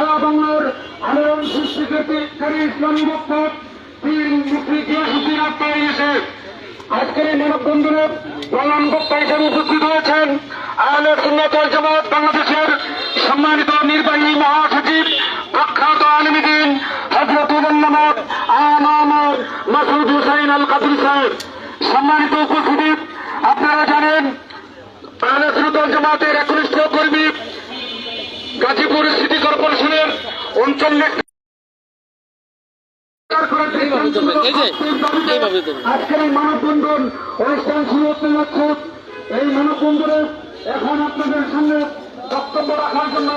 সারা বাংলার আলোড়ন সৃষ্টিকারী ইসলামী বক্তব্য তিন আজকের এই মানববন্ধনে প্রধান বক্তা হিসেবে উপস্থিত হয়েছেন বাংলাদেশের সম্মানিত নির্বাহী মহাসচিব প্রখ্যাত আলমীদিন আমার মাসুদ হুসাইন আল কাদুর সাহেব। সম্মানিত উপস্থিতি, আপনারা জানেন, আহলে সুন্নতল জামাতের একনিষ্ঠ কর্মী গাজীপুর উনচল্লিশ এই যে, এইভাবে দেবেন। আজকের এই মানববন্ধন অনুষ্ঠান শুরু হতে যাচ্ছে। এই মানববন্ধনে এখন আপনাদের সামনে বক্তব্য রাখার জন্য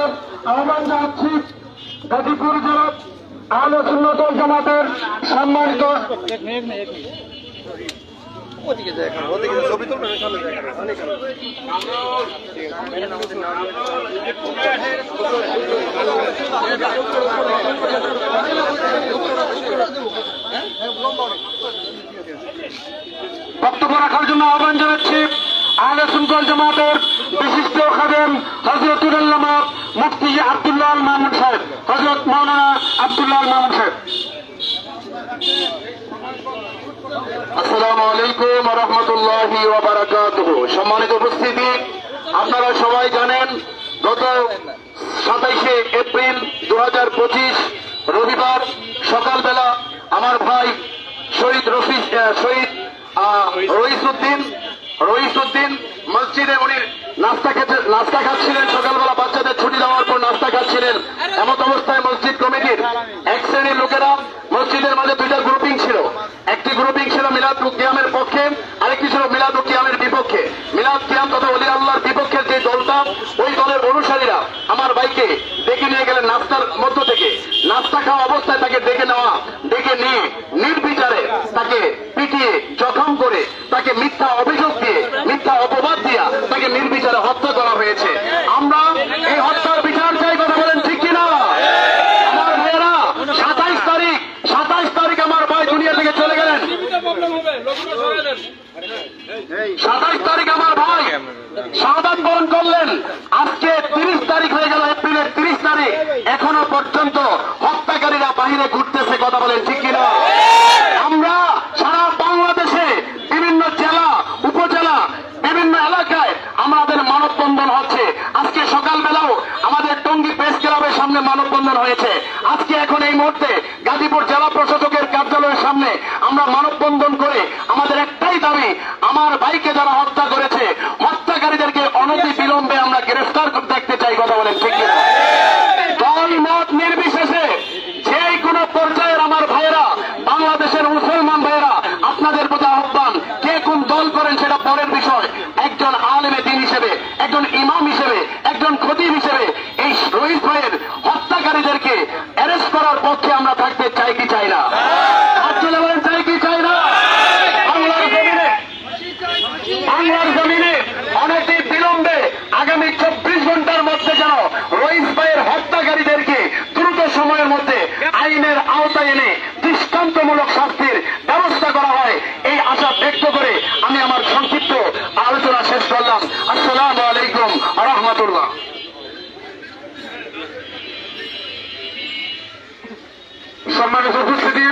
আহ্বান জানাচ্ছি। গাজীপুর জেলা সুন্নতল জামাতের সম্মানিত ওদিকে দেখান ওদিকে ছবি তুলবেন দেখান বক্তব্য রাখার জন্য আহ্বান জানাচ্ছি আহলে সুন্নতল জামাতের বিশিষ্ট খাদেম হজরতুল্লাহ মুফতি আব্দুল্লাহ মাহমুদ সাহেব। হজরত মৌলানা আব্দুল্লাহ মাহমুদ সাহেব। আসসালামু আলাইকুম মসজিদে উনি নাস্তা খাচ্ছিলেন। সকালবেলা বাচ্চাদের ছুটি দেওয়ার পর নাস্তা খাচ্ছিলেন। এমত অবস্থায় মসজিদ কমিটির এক শ্রেণির লোকেরা মসজিদের মাঝে দুইটা গ্রুপিং ছিল একটি গ্রুপিং ছিল মিলাদ কিয়ামের পক্ষে, আরেকটি ছিল মিলাদ কিয়ামের বিপক্ষে। মিলাদ কিয়াম তথা অলি আল্লাহর বিপক্ষের যে দলটা, ওই দলের অনুসারীরা আমার ভাইকে ডেকে নিয়ে গেলেন নাস্তার মধ্য থেকে। নাস্তা খাওয়া অবস্থায় তাকে ডেকে নেওয়া ডেকে নিয়ে নির্বিচারে তাকে পিটিয়ে জখম করে তাকে মিথ্যা অভিযোগ দিয়ে মিথ্যা অপবাদ দিয়া তাকে নির্বিচারে হত্যা করা হয়েছে আমরা এই হত্যার বিচার চাই কথা বলেন ঠিক কিনা আমার ভাইয়েরা সাতাইশ তারিখ সাতাইশ তারিখ আমার ভাই দুনিয়া থেকে চলে গেলেন সাতাইশ তারিখ আমার ভাই। সাবান বরণ করলেন। আজকে তিরিশ তারিখ হয়ে গেল, এপ্রিলের তিরিশ তারিখ। এখনও পর্যন্ত হত্যাকারীরা বাহিরে ঘুরতেছে, কথা বলেন ঠিক কিনা? সামনে মানববন্ধন হয়েছে আজকে এখন এই মুহূর্তে গাজীপুর জেলা প্রশাসকের কার্যালয়ের সামনে আমরা মানববন্ধন করে আমাদের একটাই দাবি, আমার ভাইকে যারা হত্যা করেছে, হত্যাকারীদেরকে অনতি বিলম্বে আমরা গ্রেফতার করতে চাই কথা বলেন, ঠিক কিনা? দল মত নির্বিশেষে যে কোনো পর্যায়ের আমার ভাইয়েরা বাংলাদেশের মুসলমান ভাইয়েরা আপনাদের প্রতি আহ্বান কে কোন দল করেন সেটা পরের বিষয় একজন আলেমে দিন হিসেবে একজন ইমাম হিসেবে একজন খতিব হিসেবে এই রোহিত ভাইয়ের হত্যাকারীদেরকে অ্যারেস্ট করার পক্ষে আমরা থাকতে চাই কি চাই না হাত তুলে বলেন চাই কি চাই না বাংলার জমিনে বাংলার জমিনে অনতি বিলম্বে আগামী চব্বিশ ঘণ্টার মধ্যে যেন রইস ভাইয়ের হত্যাকারীদেরকে দ্রুত সময়ের মধ্যে আইনের আওতায় এনে দৃষ্টান্তমূলক শাস্তির ব্যবস্থা করা হয় এই আশা ব্যক্ত করে আমি আমার সংক্ষিপ্ত করলাম আসসালামু আলাইকুম রহমতুল্লাহ। সম্মানিত উপস্থিতি,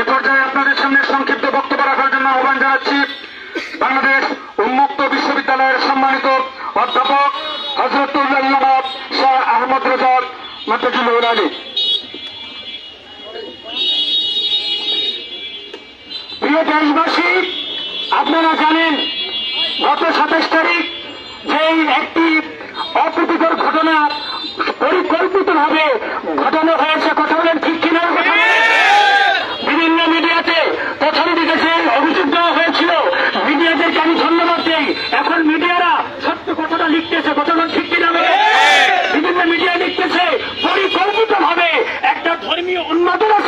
এ পর্যায়ে আপনাদের সামনে সংক্ষিপ্ত বক্তব্য রাখার জন্য আহ্বান জানাচ্ছি বাংলাদেশ উন্মুক্ত বিশ্ববিদ্যালয়ের সম্মানিত অধ্যাপক হজরতুল্লাহ শাহ আহমদ রেজাদ মাতাজুল আলী। প্রিয় দেশবাসী, আপনারা জানেন গত সাতাশ তারিখ যেই একটি অপ্রীতিকর ঘটনা পরিকল্পিতভাবে ঘটানো হয়েছে। কথা বলেন ঠিক কিনা? বিভিন্ন মিডিয়াতে প্রথম দিকে যে অভিযোগ দেওয়া হয়েছিল। মিডিয়াদেরকে আমি ধন্যবাদ দিই এখন মিডিয়ারা সত্য কথাটা লিখতেছে। কথাটা ঠিক কিনা? বিভিন্ন মিডিয়া লিখতেছে পরিকল্পিত ভাবে একটা ধর্মীয় উন্মাদনা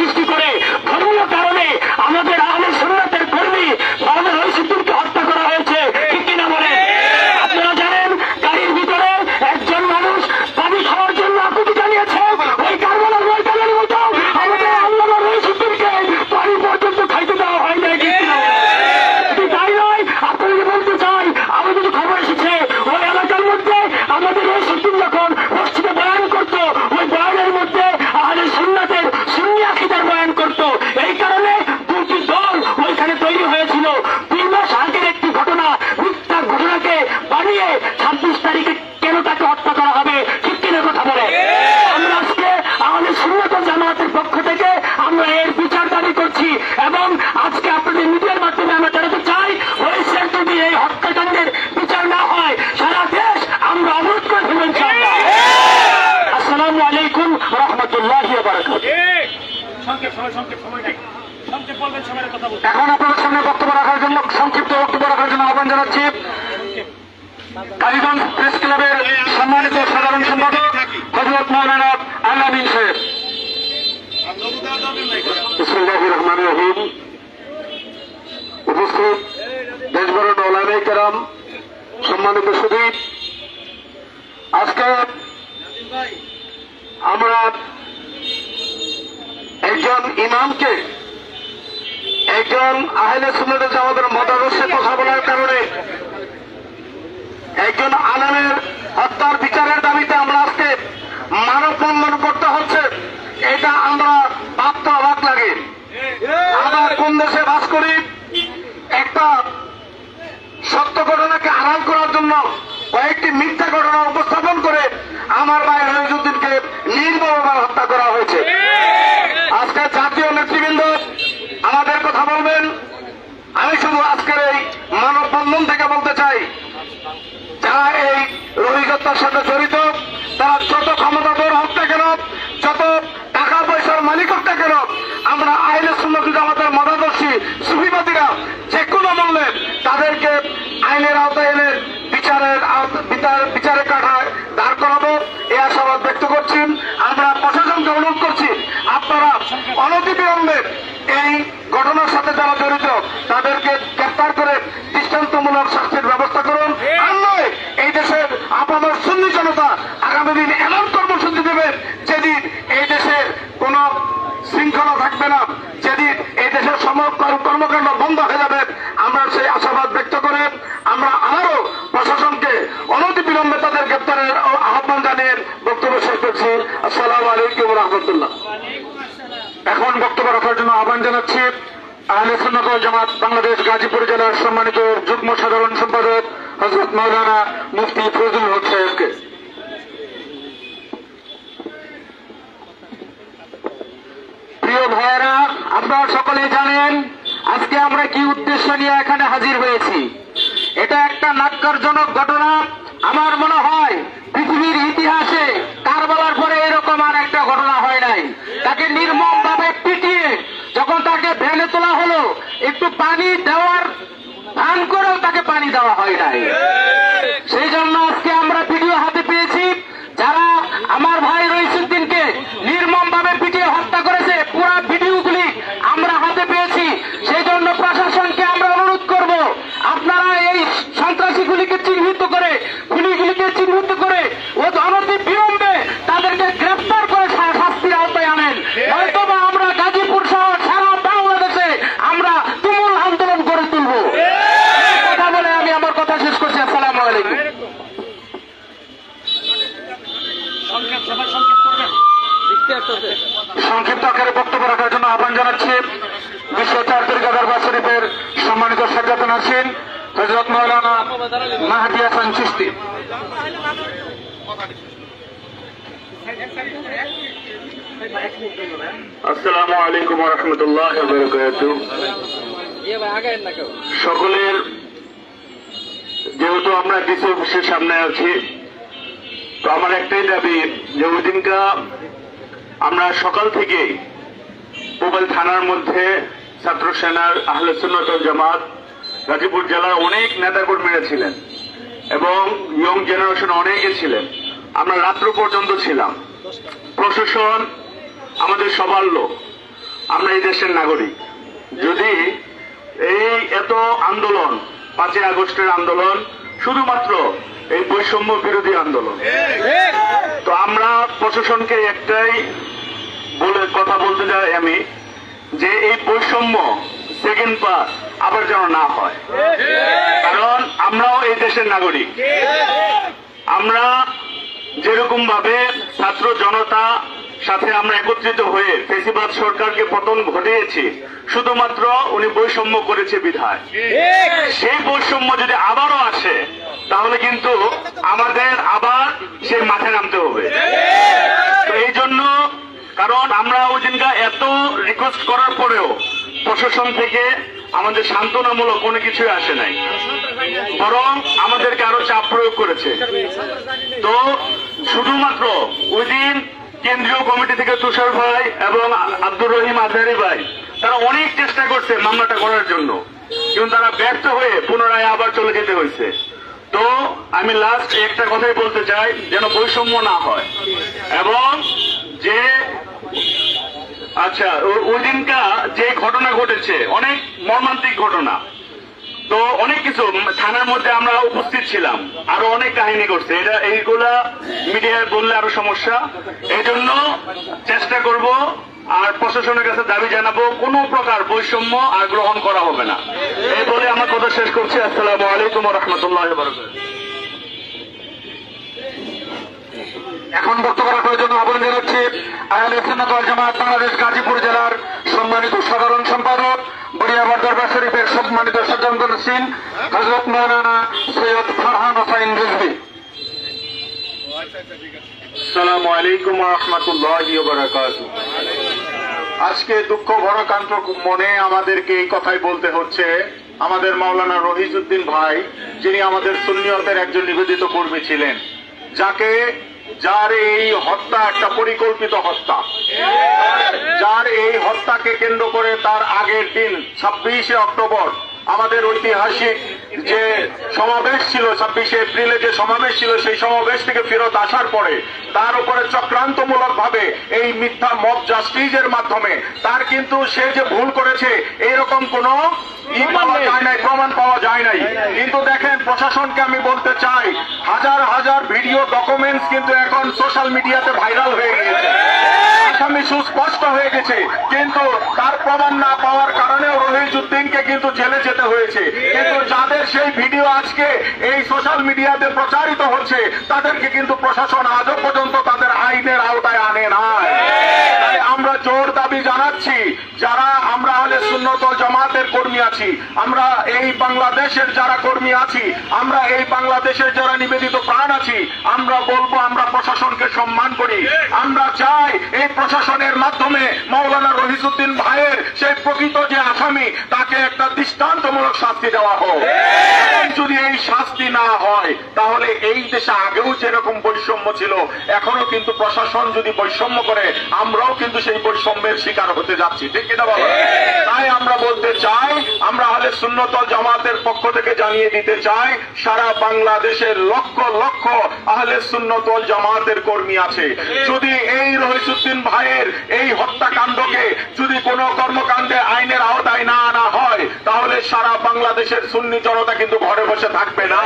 এখন আপনাদের সামনে বক্তব্য রাখার জন্য, সংক্ষিপ্ত বক্তব্য রাখার জন্য আহ্বান জানাচ্ছি। কালীগঞ্জ প্রেস ক্লাবের সম্মানিত সাধারণ সম্পাদক হজরত মৌলানা আল্লামিন সাহেব। আমরা একজন ইমামকে, একজন আহলে সুন্নতে আমাদের মতাদর্শে কথা বলার কারণে একজন আলমের হত্যার বিচারের দাবিতে আমরা আজকে মানব বন্ধন করতে হচ্ছে। এটা আমরা ভাবতে অবাক লাগে। আমরা কোন দেশে বাস করি? একটা সত্য ঘটনাকে আড়াল করার জন্য কয়েকটি মিথ্যা ঘটনা উপস্থাপন করে আমার ভাই রহিজুদ্দিনকে নির্মমভাবে হত্যা করা হয়েছে। আজকে জাতীয় নেতৃবৃন্দ আমাদের কথা বলবেন। আমি শুধু আজকের এই মানববন্ধন থেকে বলতে চাই, যারা এই রোহিগত্যার সাথে জড়িত, তারা যত ক্ষমতাধর হোক না কেন, যত টাকা পয়সার মালিক না কেন, আমরা আইনের সুন্নতি আমাদের মতাদর্শী সুফিবাদীরা যে কোনো মূল্যে তাদেরকে আইনের আওতায় এনে বিচারের বিচারের অনতিবিলম্বে এই ঘটনার সাথে যারা জড়িত তাদেরকে গ্রেপ্তার করে দৃষ্টান্তমূলক শাস্তির ব্যবস্থা করুন। আর নয় এই দেশের আপামর সুন্নি জনতা আগামী দিন এমন কর্মসূচি দেবে যেদিন এই দেশের কোন শৃঙ্খলা থাকবে না যেদিন এই দেশের সম কর্মকাণ্ড বন্ধ হয়ে যাবে। আমরা সেই আশাবাদ ব্যক্ত করে আমরা আবারও প্রশাসনকে অনতি বিলম্বে তাদের গ্রেপ্তারের আহ্বান জানিয়ে বক্তব্য শেষ করছি আসসালামু আলাইকুম রহমতুল্লাহ এখন বক্তব্য রাখার জন্য আহ্বান জানাচ্ছি আহলে জামাত বাংলাদেশ গাজীপুর জেলার সম্মানিত যুগ্ম সাধারণ সম্পাদক হজরত মৌলানা মুফতি ফজলুল হক সাহেবকে। প্রিয় ভাইয়েরা, আপনারা সকলেই জানেন আজকে আমরা কি উদ্দেশ্য নিয়ে এখানে হাজির হয়েছি। এটা একটা নাক্কারজনক ঘটনা। আমার মনে হয় পৃথিবীর ইতিহাসে কারবালার পরে এরকম আর একটা ঘটনা হয় নাই। তাকে নির্মম ভাবে পিটিয়ে যখন তাকে ভ্যানে তোলা হলো একটু পানি দেওয়ার ভান করেও তাকে পানি দেওয়া হয় নাই। সেই জন্য আজকে আমরা ভিডিও হাতে পেয়েছি যারা আমার ভাই রইসুদ্দিনকে নির্মম ভাবে পিটিয়ে হত্যা করেছে পুরো ভিডিওগুলি আমরা হাতে পেয়েছি সেই জন্য প্রশাসনকে আমরা অনুরোধ করব আপনারা এই সন্ত্রাসীগুলিকে চিহ্নিত করে খুনিগুলিকে চিহ্নিত করে ও অনতি বিলম্বে তাদেরকে গ্রেফতার করে শা- শাস্তির আওতায় আনেন হয়তোবা আমরা গাজীপুর সহ সারা বাংলাদেশে আমরা তুমুল আন্দোলন গড়ে তুলব কথা বলে আমি আমার কথা শেষ করছি আসসালামু আলাইকুম সংক্ষেপ সবাই সংক্ষেপ করবেন সংক্ষিপ্ত আকারে বক্তব্য রাখার জন্য আহ্বান জানাচ্ছি বিশ্ব চার তরিকা দরবার শরীফের সম্মানিত সাজ্জাদ নাসিন হজরত মৌলানা মাহাদি হাসান চিস্তি আসসালামু আলাইকুম রহমতুল্লাহ সকলের যেহেতু আমরা ডিসি অফিসের সামনে আছি তো আমার একটাই দাবি যে ওই দিনকা আমরা সকাল থেকেই মোবাইল থানার মধ্যে ছাত্র সেনার আহলেসুন্নত জামাত, গাজীপুর জেলার অনেক নেতাকর্মীরা ছিলেন এবং ইয়ং জেনারেশন অনেকে ছিলেন। আমরা রাত্র পর্যন্ত ছিলাম। প্রশাসন আমাদের সবার লোক। আমরা এই দেশের নাগরিক। যদি এই এত আন্দোলন, পাঁচই আগস্টের আন্দোলন শুধুমাত্র এই বৈষম্য বিরোধী আন্দোলন। তো আমরা প্রশাসনকে একটাই বলে কথা বলতে চাই আমি যে এই বৈষম্য সেকেন্ড পা আবার যেন না হয়। কারণ আমরাও এই দেশের নাগরিক। আমরা যেরকম ভাবে ছাত্র জনতা সাথে আমরা একত্রিত হয়ে ফেসিবাদ সরকারকে পতন ঘটিয়েছি শুধুমাত্র উনি বৈষম্য করেছে বিধায়। সেই বৈষম্য যদি আবারও আসে তাহলে কিন্তু আমাদের আবার সেই মাঠে নামতে হবে। তো এই জন্য, কারণ আমরা ওই দিনকা এত রিকোয়েস্ট করার পরেও প্রশাসন থেকে আমাদের সান্ত্বনামূলক কোনো কিছুই আসে নাই। বরং আমাদেরকে আরও চাপ প্রয়োগ করেছে। তো শুধুমাত্র ওই দিন কেন্দ্রীয় কমিটি থেকে তুষার ভাই এবং আব্দুর রহিম আজহারি ভাই, তারা অনেক চেষ্টা করছে মামলাটা করার জন্য। কিন্তু তারা ব্যর্থ হয়ে পুনরায় আবার চলে যেতে হয়েছে। তো আমি লাস্ট একটা কথাই বলতে চাই, যেন বৈষম্য না হয়। এবং যে আচ্ছা ওই দিনকা যে ঘটনা ঘটেছে, অনেক মর্মান্তিক ঘটনা। তো অনেক কিছু থানার মধ্যে আমরা উপস্থিত ছিলাম। আরও অনেক কাহিনী করছে এটা, এইগুলা মিডিয়ায় বললে আরও সমস্যা। এই জন্য চেষ্টা করব আর প্রশাসনের কাছে দাবি জানাব, কোনো প্রকার বৈষম্য আর গ্রহণ করা হবে না। এই বলে আমার কথা শেষ করছি। আসসালামু আলাইকুম রহমতুল্লাহ এখন বক্তব্য রাখার জন্য আহ্বান জানাচ্ছি সুন্নাত ওয়াল জামাত বাংলাদেশ গাজীপুর জেলার সম্মানিত সাধারণ সম্পাদক বরিয়াবার দরবার শরীফের সম্মানিত সজ্জামদুল সিন হজরত মৌলানা সৈয়দ ফারহান হোসাইন রিজভি। আসসালামু আলাইকুম রহমতুল্লাহ বরকাত আজকে দুঃখ ভরাকান্ত মনে আমাদেরকে এই কথাই বলতে হচ্ছে। আমাদের মাওলানা রহিজউদ্দিন ভাই, যিনি আমাদের সুন্নিয়তের একজন নিবেদিত কর্মী ছিলেন, যাকে, যার এই হত্যা একটা পরিকল্পিত হত্যা। যার এই হত্যাকে কেন্দ্র করে তার আগের দিন ছাব্বিশে অক্টোবর আমাদের ঐতিহাসিক যে সমাবেশ ছিল ছাব্বিশে এপ্রিলে যে সমাবেশ ছিল সেই সমাবেশ থেকে ফেরত আসার পরে তার উপরে চক্রান্তমূলক ভাবে এই মিথ্যা মব জাস্টিসের মাধ্যমে তার কিন্তু সে যে ভুল করেছে এইরকম কোন প্রমাণ পাওয়া যায় নাই কিন্তু দেখেন প্রশাসনকে আমি বলতে চাই হাজার হাজার ভিডিও ডকুমেন্টস কিন্তু এখন সোশ্যাল মিডিয়াতে ভাইরাল হয়ে গিয়েছে। আসামি সুস্পষ্ট হয়ে গেছে। কিন্তু তার প্রমাণ না পাওয়ার কারণেও রহিজুদ্দিনকে কিন্তু জেলে যেতে হয়েছে। কিন্তু যাদের সেই ভিডিও আজকে এই সোশ্যাল মিডিয়াতে প্রচারিত হচ্ছে, তাদেরকে কিন্তু প্রশাসন আজও পর্যন্ত তাদের আইনের আওতায় আনে না আমরা জোর দাবি জানাচ্ছি, যারা আমরা হলে ও জামাতের কর্মী আছি, আমরা এই বাংলাদেশের যারা কর্মী আছি, আমরা এই বাংলাদেশের যারা নিবেদিত প্রাণ আছি, আমরা বলব আমরা প্রশাসনকে সম্মান করি। আমরা চাই এই প্রশাসনের মাধ্যমে মৌলানা রহিসুদ্দিন ভাইয়ের সেই প্রকৃত যে আসামি, তাকে একটা দৃষ্টান্তমূলক শাস্তি দেওয়া হোক। যদি এই শাস্তি না হয়, তাহলে এই দেশে আগেও যেরকম বৈষম্য ছিল এখনও কিন্তু প্রশাসন যদি বৈষম্য করে, আমরাও কিন্তু সেই বৈষম্যের শিকার হতে যাচ্ছি। ঠিক কিনা বলো তাই আমরা বলতে চাই, আমরা হলে শূন্যতল জামাতের পক্ষ থেকে জানিয়ে দিতে চাই, সারা বাংলাদেশের লক্ষ লক্ষ আহলে সুন্নতল জামাতের কর্মী আছে। যদি এই রহিসুদ্দিন ভাইয়ের এই হত্যাকাণ্ডকে যদি কোনো কর্মকাণ্ডে আইনের আওতায় না আনা হয় তাহলে সারা বাংলাদেশের সুন্নি জনতা কিন্তু ঘরে বসে থাকবে না।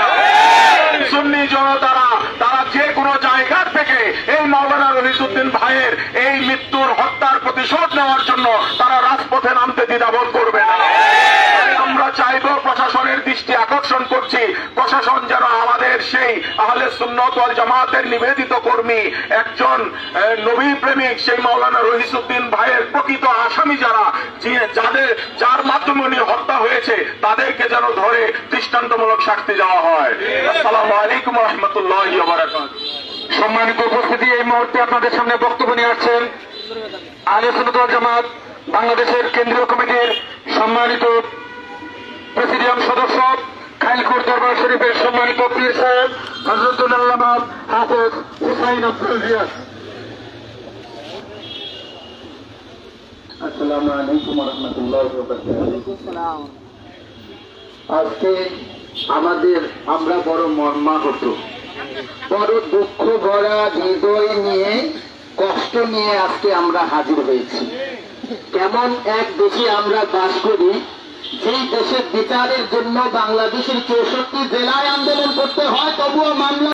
সুন্নি জনতারা, তারা যে কোনো জায়গার থেকে এই মৌলানা রহিসুদ্দিন ভাইয়ের এই মৃত্যুর হত্যার প্রতিশোধ নেওয়ার জন্য তারা রাজপথে নামতে করছি, প্রশাসন যেন আমাদের সেই আহলে সুন্নত জামাতের নিবেদিত কর্মী, একজন নবী প্রেমিক সেই মাওলানা রহিসুদ্দিন ভাইয়ের প্রকৃত আসামি যারা যাদের, যার মাধ্যমে উনি হত্যা হয়েছে, তাদেরকে যেন ধরে দৃষ্টান্তমূলক শাস্তি দেওয়া হয়। আসসালামু আলাইকুম রহমতুল্লাহ সম্মানিত উপস্থিতি, এই মুহূর্তে আপনাদের সামনে বক্তব্য নিয়ে আসছেন সুন্নাত ওয়াল জামাত বাংলাদেশের কেন্দ্রীয় কমিটির সম্মানিত প্রেসিডিয়াম সদস্য দরবার শরীফের সম্মানিত পীর সাহেব হাফেজ হুসাইন আব্দুল আসসালামু আলাইকুম আজকে আমাদের আমরা বড় মর্মা মর্মাহত, বড় দুঃখ ভরা হৃদয় নিয়ে, কষ্ট নিয়ে আজকে আমরা হাজির হয়েছি। কেমন এক দেশে আমরা বাস করি যেই দেশের বিচারের জন্য বাংলাদেশের চৌষট্টি জেলায় আন্দোলন করতে হয় তবুও মামলা